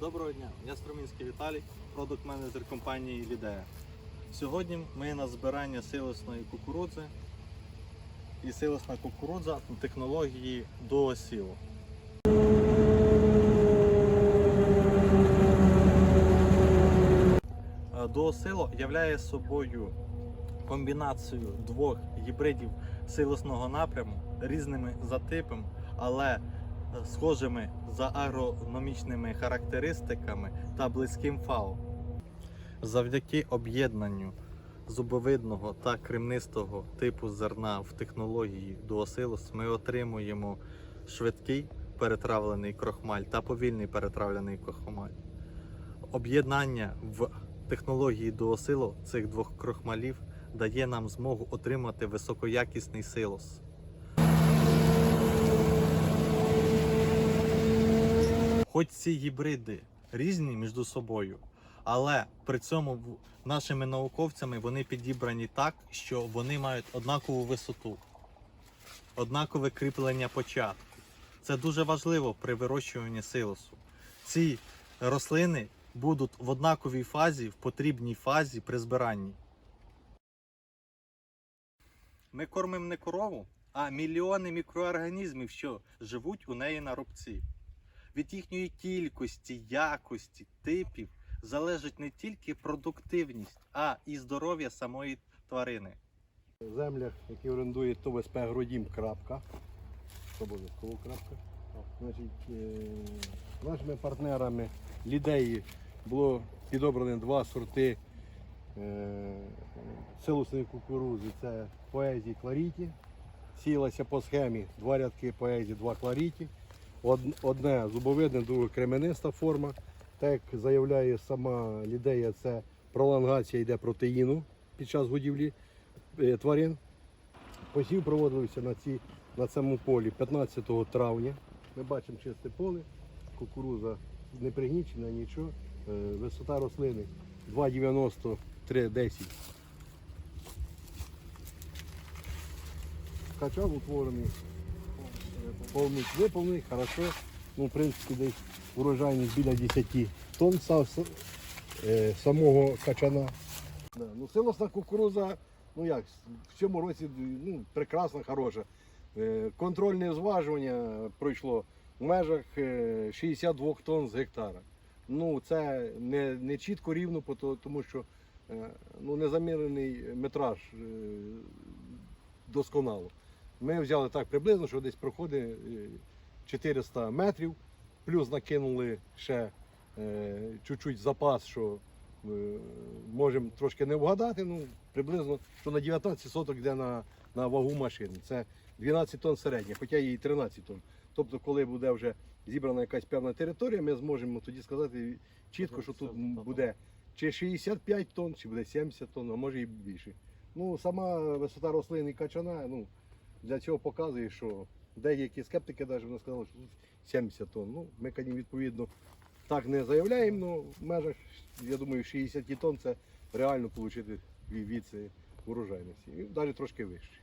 Доброго дня, я Струмінський Віталій, продукт-менеджер компанії Лідея. Сьогодні ми на збирання силосної кукурудзи і силосна кукурудза технології дуосілу. Дуосило являє собою комбінацію двох гібридів силосного напряму різними за типом, але схожими за агрономічними характеристиками та близьким ФАО. Завдяки об'єднанню зубовидного та кремнистого типу зерна в технології дуосилос ми отримуємо швидкий перетравлений крохмаль та повільний перетравлений крохмаль. Об'єднання в технології дуосило цих двох крохмалів дає нам змогу отримати високоякісний силос. Хоч ці гібриди різні між собою, але при цьому нашими науковцями вони підібрані так, що вони мають однакову висоту, однакове кріплення початку. Це дуже важливо при вирощуванні силосу. Ці рослини будуть в однаковій фазі, в потрібній фазі при збиранні. Ми кормимо не корову, а мільйони мікроорганізмів, що живуть у неї на рубці. Від їхньої кількості, якості, типів залежить не тільки продуктивність, а і здоров'я самої тварини. Землях, які орендує ТОВСП Гродім крапка. Обов'язково крапка. Значить, е, нашими партнерами Лідеї було підобрано два сорти е, силосної кукурузи. Це поезії кларіті. Сіялася по схемі два рядки поезії, два кларіті. Од- Одне зубовидне, друге кремениста форма. Так як заявляє сама лідея, це пролонгація йде протеїну під час годівлі е, тварин. Посів проводився на, ці, на цьому полі 15 травня. Ми бачимо чисте поле, кукуруза не пригнічена, нічого. Е, Висота рослини 2,93-10. Качав утворений, повний, виповнений, хорошо. Ну, в принципі, десь урожайність біля 10 тонн е, самого качана. Да. Ну, силосна кукуруза, ну як, в цьому році ну, прекрасна, хороша. Е, Контрольне зважування пройшло в межах е, 62 тонн з гектара. Ну, це не, не чітко рівно, тому що е, ну, незамірений метраж е, досконало. Ми взяли так приблизно, що десь проходить е, 400 метрів, плюс накинули ще е, чуть-чуть запас, що е, можемо трошки не вгадати, ну приблизно що на 19 соток йде на, на вагу машини. Це 12 тонн середня, хоча їй 13 тонн. Тобто, коли буде вже зібрана якась певна територія, ми зможемо тоді сказати чітко, що тут буде чи 65 тонн, чи буде 70 тонн, а може і більше. Ну, сама висота рослин і качана, ну, для цього показує, що деякі скептики навіть сказали, що тут 70 тонн. Ну, ми, відповідно, так не заявляємо, але в межах, я думаю, 60 тонн це реально отримати від, урожайності. І навіть трошки вище.